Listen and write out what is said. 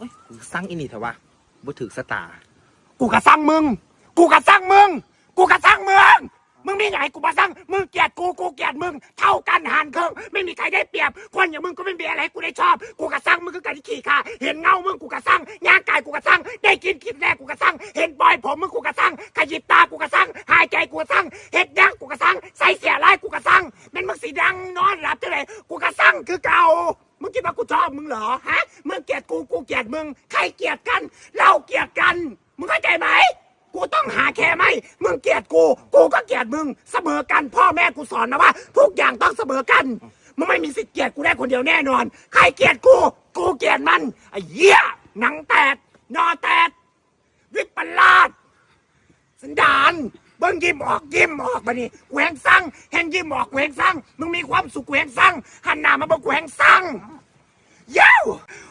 เอ้ยกูสั่งอินี่เถอะวะบ่ถือสตาร์กูกะสั่งมึง กูกะสั่งมึง กูกะสั่งมึง มึงมีอย่างไรกูมาสั่งมึงเกลียดกู กูเกลียดมึง เท่ากันหันเครึ่งไม่มีใครได้เปรียบ คนอย่างมึงก็ไม่มีอะไรให้กูได้ชอบ กูกะสั่งมึงก็กันที่ขี่ขาเห็นเงา มึงกูกะสั่งย่างกายกูกะสั่งได้กินคลิปแรกกูกะสั่งเห็นปล่อยผมมึงกูกะสั่งขยิบตา กูกะสั่งหายใจกูกะสั่งเห็ดยักกูกะสั่งใส่เสียร้ายกูกะสั่งเป็นมึงสีดังนอนหลับเท่าไหร่กูกะสั่งคือเก่า คิดว่ากูชอบมึงเหรอฮะมึงเกลียดกูกูเกลียดมึง ใครเกลียดกัน เราเกลียดกัน มึงเข้าใจไหมกูต้องหาแค่ไหมมึงเกลียดกู กูก็เกลียดมึงเสมอกันพ่อแม่กูสอนมาว่าทุกอย่างต้องเสมอกันมึงไม่มีสิทธิ์เกลียดกูได้คนเดียวแน่นอน ใครเกลียดกู กูเกลียดมันไอ้เหี้ยหนังแตกนอแตกวิปลาสสันดาน เบิ้งยิ้มออกยิ้มออกมานี่แหงสั่งแหงยิ้มออกแหงสั่งมึงมีความสุขแหงสั่งหันหน้ามาบอกแหงสั่งเย้า